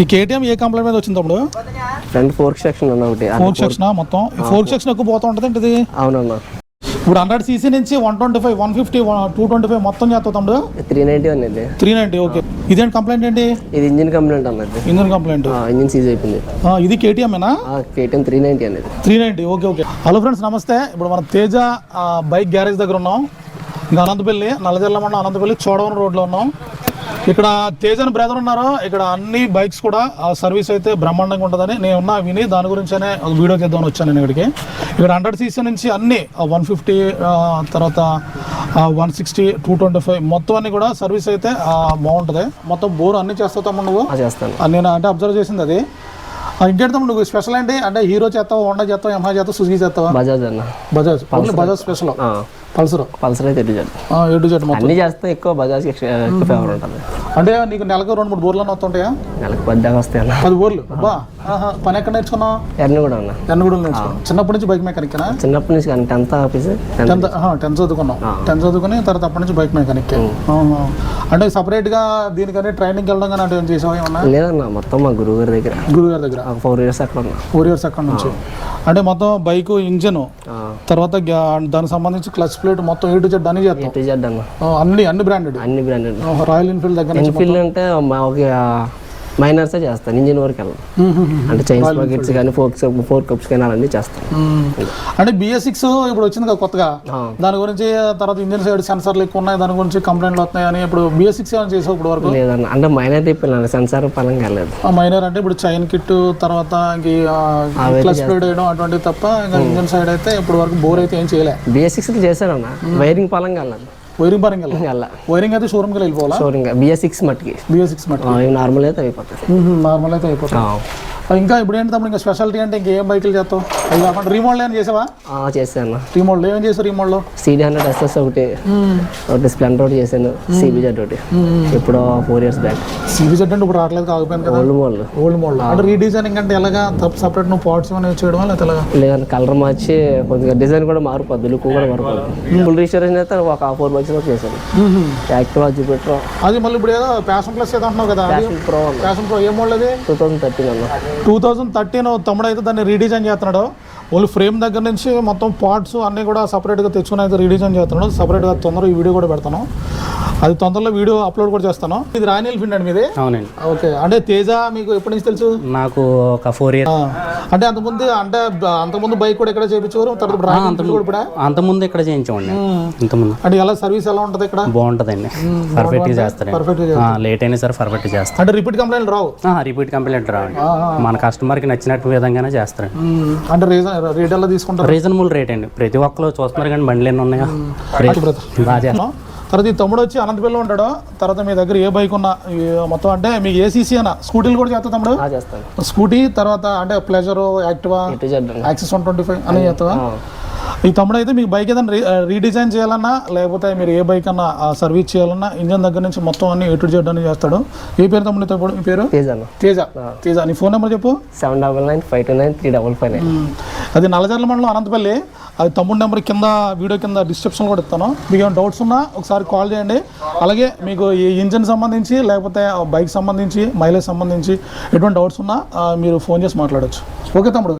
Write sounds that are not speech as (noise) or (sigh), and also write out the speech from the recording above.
ఈ కేటీఎం ఏ కంప్లైంట్ మీద వచ్చింది తమ్ముడు? ఫ్రంట్ ఫోర్క్ సెక్షన్ అన్న ఒకటి. ఫోర్ సెక్షన్ మొత్తం? ఈ ఫోర్ సెక్షన్ ఎక్కువ పోతా ఉంటుంది ఏంటిది? అవునన్న. ఇప్పుడు హండ్రెడ్ సీసీ నుంచి one twenty five one fifty two twenty five మొత్తం చేస్తావు తమ్ముడు? త్రీ నైంటీ వన్ ఇది. Three ninety okay. ఇదేంటి కంప్లైంట్ ఏంటి? ఇది ఇంజిన్ కంప్లైంట్ అన్నది. Engine complaint. ఇంజిన్ సీజ్ అయిపోయింది. ఇది కేటీఎంఏనా కేటీఎం త్రీ నైంటీ అనేది. Three ninety okay okay. Hello friends నమస్తే. ఇప్పుడు మనం తేజ బైక్ గ్యారేజ్ దగ్గర ఉన్నాం. ఇంకా అనంతపల్లి నల్లజల్ల మండలం అనంతపల్లి చోడవరం రోడ్లో ఉన్నాం. ఇక్కడ తేజ అని బ్రదర్ ఉన్నారు? ఇక్కడ అన్ని బైక్స్ కూడా ఆ సర్వీస్ అయితే బ్రహ్మాండంగా ఉంటుందని నేను ఉన్నా విని దాని గురించనే ఒక వీడియో చేద్దామని వచ్చాను నేను ఇక్కడికి. ఇక్కడ హండ్రెడ్ సీసీ నుంచి అన్ని వన్ ఫిఫ్టీ తర్వాత one sixty two twenty five మొత్తం అన్ని కూడా సర్వీస్ అయితే బాగుంటుంది. మొత్తం బోర్ అన్ని చేస్తావు తమ్ముడు నువ్వు? చేస్తాను. నేను అంటే అబ్జర్వ్ చేసింది అది. ఇంకేంటి నువ్వు స్పెషల్ ఏంటి? అంటే హీరో చేస్తావా హోండా చేస్తావా ఎంహా చేస్తావా సుజుకి చేస్తావా? బజాజ్ అన్న. Bajaj. Only Bajaj special Pulsar? Pulsar అయితే ఎటు జెడ్ ఏ టు జెడ్ అన్ని చేస్తే ఎక్కువ బజాజ్ ఎక్కువ ఫేవర్ ఉంటుంది. అంటే నీకు నెలకు రెండు మూడు బోర్లు వస్తుంటాయా? నెలకు పది దాకా వస్తాయి పది బోర్లు? ఆహా. పని ఎక్కడ నేర్చుకున్నావు? ఎన్ని కూడా అన్న. ఎన్ని కూడా నేర్చుకున్నావు చిన్నప్పటి నుంచి బైక్ మెకానిక్ చిన్నప్పటి నుంచి కానీ టెన్త్ ఆఫీస్ టెన్త్. టెన్త్ చదువుకున్నావు. టెన్త్ చదువుకుని తర్వాత అప్పటి నుంచి బైక్ మెకానిక్ అంటే separate గా దీనికని ట్రైనింగ్ వెళ్ళడం కానీ అంటే ఏం చేసావా ఏమన్నా? లేదన్న మొత్తం మా గురువు గారి దగ్గర. గురువు గారి దగ్గర. ఫోర్ ఇయర్స్ అక్కడ ఉన్నా. ఫోర్ ఇయర్స్ అక్కడ నుంచి. అంటే మొత్తం బైక్ ఇంజన్ తర్వాత దానికి సంబంధించి క్లచ్ ప్లేట్ మొత్తం ఏ టు జెడ్ అన్ని. చేస్తాం అన్న అన్ని బ్రాండెడ్ అన్ని బ్రాండెడ్ రాయల్ ఎన్ఫీల్డ్ దగ్గర ఎన్ఫీల్డ్ అంటే మైనర్సే చేస్తాను ఇంజిన్ వరకు వెళ్ళను. అంటే చైన్స్ పాకెట్స్ కానీ ఫోర్క్స్ ఫోర్ కప్స్ కానీ అవన్నీ చేస్తాను. అంటే బిఎస్ సిక్స్ ఇప్పుడు వచ్చింది కదా కొత్తగా. దాని గురించి తర్వాత ఇంజిన్ సైడ్ సెన్సర్లు ఎక్కువ ఉన్నాయి దాని గురించి కంప్లైంట్లు వస్తున్నాయని ఇప్పుడు బిఎస్ సిక్స్ ఏమైనా చేసావు ఇప్పుడు వరకు? లేదన్న అంటే మైనర్ తిప్పాను సెన్సార్ పరంగా వెళ్ళలేదు. మైనర్ అంటే ఇప్పుడు చైన్ కిట్ తర్వాత క్లచ్ ప్లేట్ వేయడం అటువంటివి తప్ప ఇంకా ఇంజిన్ సైడ్ అయితే ఇప్పుడు వరకు బోర్ అయితే ఏం చేయలే. బిఎస్ సిక్స్ చేశానన్న వైరింగ్ పరంగా వెళ్ళదు వైరింగ్ పరంగా (laughs) వెళ్ళ వైరింగ్ అయితే షోరూమ్కి వెళ్ళిపోవాలా షోరింగ్ బిఎస్ సిక్స్ మట్టికి. బిఎస్ సిక్స్ మట్టి నార్మల్ అయితే అయిపోతుంది నార్మల్ అయితే అయిపోతుంది ఇంకా ఇప్పుడు ఏంటి తమ్ముడు ఇంకా స్పెషాలిటీ అంటే ఇంకేం బైకులు చేస్తావు? అది కాకుండా రీమోడల్ ఏమైనా చేసావా? ఆ, చేశాను. రీమోడల్ ఏం చేసావు రీమోడల్ సిడి హండ్రెడ్ ఎస్ఎస్ ఒకటి ఒకటి స్ప్లెండర్ ఒకటి చేశాను సిబిజెడ్ ఒకటి. ఇప్పుడు ఫోర్ ఇయర్స్ బ్యాక్. సిబిజెడ్ అంటే ఇప్పుడు రావట్లేదు కాకపోయింది కదా? Old model. Old model. అంటే రీడిజైనింగ్ అంటే ఎలాగా? సపరేట్ నువ్వు పార్ట్స్ అనేవి చేయడం లేదంటే కలర్ మార్చి కొద్దిగా డిజైన్ కూడా మారిపోద్ది లుక్ కూడా మారిపోద్ది. ఫుల్ రిజిస్ట్రేషన్ అయితే ఒక ఫోర్ మంత్స్ వరకు చేశాను యాక్టివా జూపిటర్ అది మళ్ళీ ఇప్పుడు ఏదో ప్యాషన్ ప్లస్ ఏదో అంటున్నావు కదా ప్రో ప్యాషన్ ప్రో ఏ మోడల్ అది? టూ థౌసండ్ థర్టీన్ అన్న. టూ థౌజండ్ థర్టీన్ తమ్ముడు అయితే దాన్ని రీడిజైన్ చేస్తున్నాడు. ఓన్లీ ఫ్రేమ్ దగ్గర నుంచి మొత్తం పార్ట్స్ అన్నీ కూడా సపరేట్గా తెచ్చుకుని అయితే రీడిజైన్ చేస్తున్నాడు. సపరేట్గా తొందరగా ఈ వీడియో కూడా పెడతాను. అది తొందరలో వీడియో అప్లోడ్ కూడా చేస్తాను. ఇది రాయల్ ఎన్ఫీల్డ్ అండి మీది? అవునండి. ఓకే. అంటే తేజ మీకు ఎప్పటి నుంచి తెలుసు? నాకు ఒక ఫోర్ ఇయర్ అంటే అంతకుముందు అంటే అంతకుముందు బైక్ కూడా ఇక్కడ చేయించేవారు తర్వాత రాయల్ ఎన్ఫీల్డ్ కూడా ఇప్పుడా? అంతకుముందు ఇక్కడ చేయించామండి ఇంతకుముందు. అంటే ఎలా సర్వీస్ ఎలా ఉంటుంది ఇక్కడ? బాగుంటుందండి. పర్ఫెక్ట్ ఆ, లేట్ అయినా సరే పర్ఫెక్ట్గా చేస్తారు. అంటే రిపీట్ కంప్లైంట్ రావు? రిపీట్ కంప్లైంట్ రావండి. మన కస్టమర్కి నచ్చినట్టు విధంగానే మ్మ్. అంటే రీజన్ రేట్ ఎలా తీసుకుంటారు? రీజనబుల్ రేట్ అండి. ప్రతి ఒక్కరు చూస్తున్నారు కానీ బండ్లు ఎన్ని ఉన్నాయో. బాగా చేస్తాం తర్వాత ఈ తమ్ముడు వచ్చి అనంతపల్లి ఉంటాడు. తర్వాత మీ దగ్గర ఏ బైక్ ఉన్నా మొత్తం అంటే మీకు ఏసీసీ అన్న. స్కూటీలు కూడా చేస్తా తమ్ముడు? స్కూటీ తర్వాత అంటే Pleasure Activa Access one twenty five అని చేస్తావా? ఈ తమ్ముడు అయితే మీకు బైక్ ఏదైనా రీడిజైన్ చేయాలన్నా లేకపోతే మీరు ఏ బైక్ అన్నా సర్వీస్ చేయాలన్నా ఇంజన్ దగ్గర నుంచి మొత్తం అన్ని ఎటు అని చేస్తాడు. ఏ పేరు తమ్ముడు తమ్ముడు? మీ పేరు? తేజ్ తేజ. నీ ఫోన్ నెంబర్ చెప్పు. Seven double nine five two nine three double five nine. అది నల్లజర్ల మండలం అనంతపల్లి. అది తమ్ముడు నెంబర్ కింద వీడియో కింద డిస్క్రిప్షన్ కూడా ఇస్తాను. మీకు ఏమైనా డౌట్స్ ఉన్నా ఒకసారి కాల్ చేయండి. అలాగే మీకు ఈ ఇంజిన్ సంబంధించి లేకపోతే బైక్ సంబంధించి మైలేజ్ సంబంధించి ఎటువంటి డౌట్స్ ఉన్నా మీరు ఫోన్ చేసి మాట్లాడచ్చు. ఓకే తమ్ముడు.